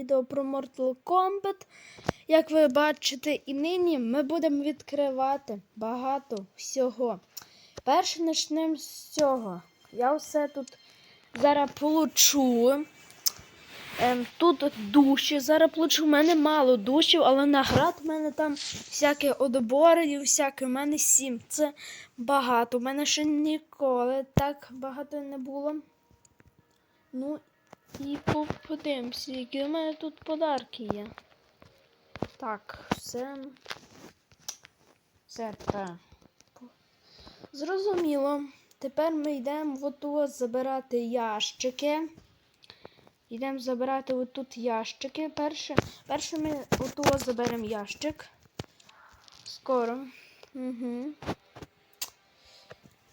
відео про Mortal Kombat. Як ви бачите, і нині ми будемо відкривати багато всього. Перше почнемо з цього. Я все тут зараз получу. Ем, тут душі. Зараз получу. У мене мало душів, але наград у мене там всякі одобори всяке. У мене сім. Це багато. У мене ще ніколи так багато не було. Ну і по- подивимося, які у мене тут подарки є. Так, все. Все так. Зрозуміло. Тепер ми йдемо отут забирати ящики. Йдемо забирати отут ящики. Перше, перше ми отут заберемо ящик. Скоро. Угу.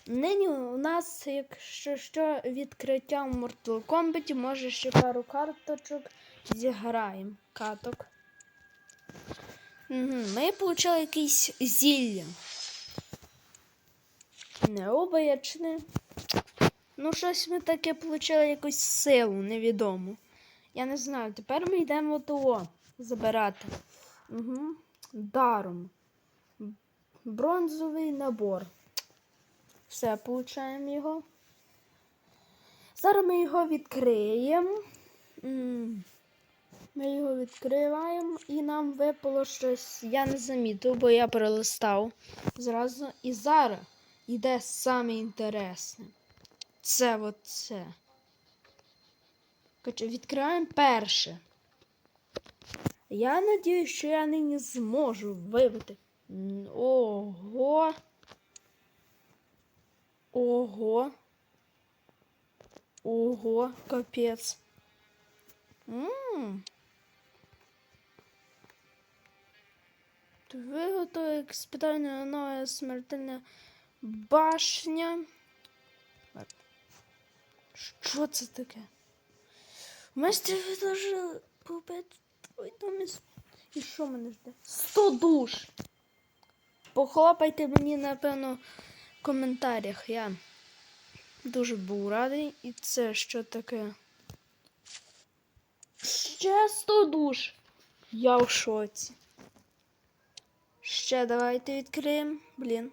Нині у нас, якщо що, відкриття в Mortal Kombat, може ще пару карточок зіграємо. Каток. Угу. Ми отримали якісь зілля. Необаячне. Ну, щось ми таке отримали якусь силу невідому. Я не знаю. Тепер ми йдемо того забирати. Угу. Даром. Бронзовий набор. Все, получаємо його. Зараз ми його відкриємо. Ми його відкриваємо і нам випало щось. Я не замітив, бо я перелистав зразу. І зараз йде саме інтересне. Це оце. Відкриваємо перше. Я надіюсь, що я нині зможу вибити. Ого. Ого. Ого, капець. Ммм. Ви готові к испытанию новая смертельна башня. Що це таке? Побити твой дом із... І що мене жде? 100 душ! Похлопайте мені, напевно, коментарях. Я дуже був радий. І це що таке? Ще 100 душ. Я в шоці. Ще давайте відкриємо. Блін.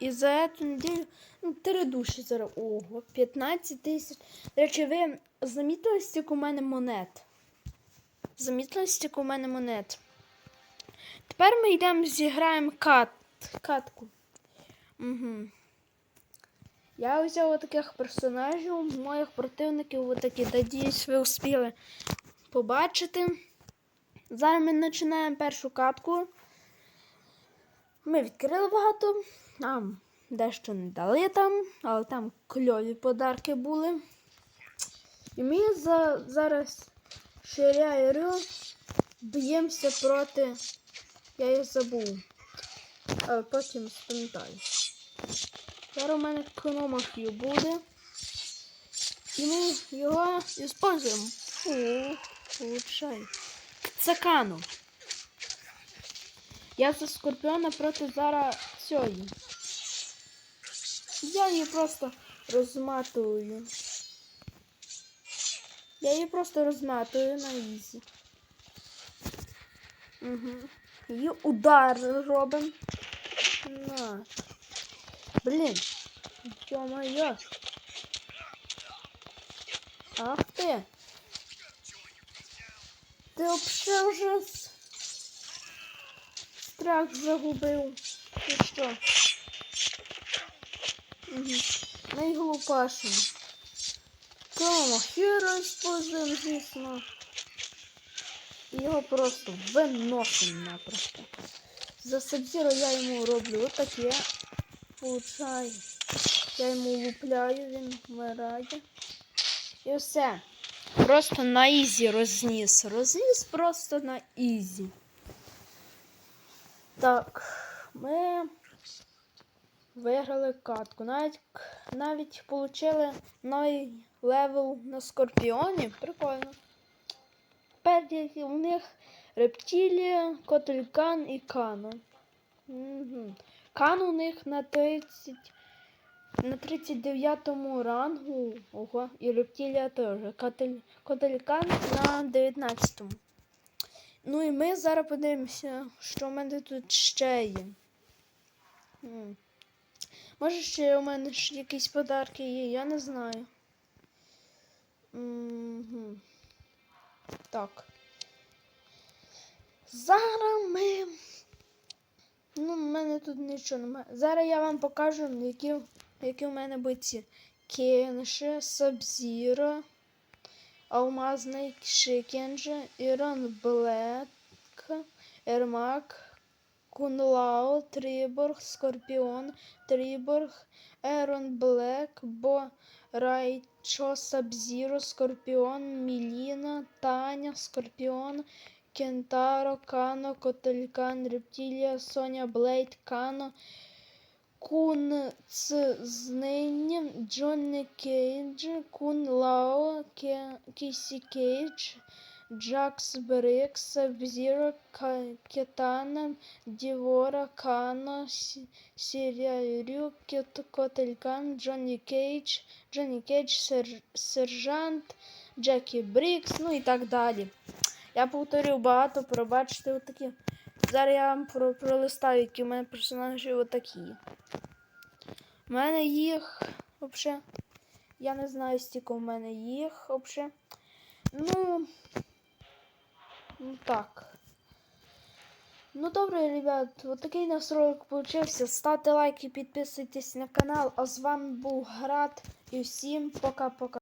І за цю неділю ну, три душі зараз. Ого, 15 тисяч. До речі, ви замітили, стільки у мене монет? Замітили, стільки у мене монет. Тепер ми йдемо зіграємо кат. катку. Угу. Я взяв таких персонажів, моїх противників отакі. Надіюсь, ви успіли побачити. Зараз ми починаємо першу катку. Ми відкрили багато, нам дещо не дали там, але там кльові подарки були. І ми за, зараз ширяю рю, б'ємося проти. Я їх забув. Але потім спам'ятаю. Зараз у мене кономахів буде. І ми його іспользуємо. Фу, получай. Цакану. Я за скорпіона проти зараз цієї. Я її просто розматую. Я її просто розматую на ізі. Угу. Її удар робимо. На. Блін. Ё-моё. Ах ти. Ти вообще вже с- страх загубив. Ти що? Угу. Найглупашим. Кому? Хіро используємо, звісно. Його просто виносимо напросто. За Сабзіро я йому роблю отаке. Получаю. Я йому лупляю, він вмирає. І все. Просто на ізі розніс. Розніс просто на ізі. Так, ми виграли катку. Навіть навіть отримали новий левел на скорпіоні. Прикольно. Тепер у них рептилія, котелькан і кано. Угу. Кан у них на 30 на 39 рангу. Ого, і рептилія теж. Котель, котелькан на 19. -му. Ну і ми зараз подивимося, що в мене тут ще є. М. Може, ще у мене ж якісь подарки є, я не знаю. Мгм. Так. Зараз ми. Ну, в мене тут нічого немає. Зараз я вам покажу, які, які у мене бойці. Кенши, Сабзіро, Алмазний Шикенджи, Ірон Блек, Ермак, Кунлао, Тріборг, Скорпіон, Тріборг, Ерон Блек, Бо Райчо, Сабзіро, Скорпіон, Міліна, Таня, Скорпіон, Кентаро, Кано, Котелькан, Рептилія, Соня, Блейд, Кано, Кун Ц Знинь, Джонні Кейдж, Кун Лао, Кісі Кейдж, Джакс Брикс, Сабзіро, Ка- Кетана, Дівора, Кано, Сі- Сірярю, Кет- Котелькан, Джонні Кейдж, Джонні Кейдж, Сер- Сержант, Джекі Брікс, ну і так далі. Я повторив багато, пробачте отакі. Зараз я вам про, пролистаю, які в мене персонажі отакі. У мене їх взагалі. Я не знаю, стільки в мене їх взагалі. Ну. Ну так. Ну добре, ребят, вот такий у нас ролик получився. Ставте лайки, підписуйтесь на канал. А з вами був Град. І всім пока-пока.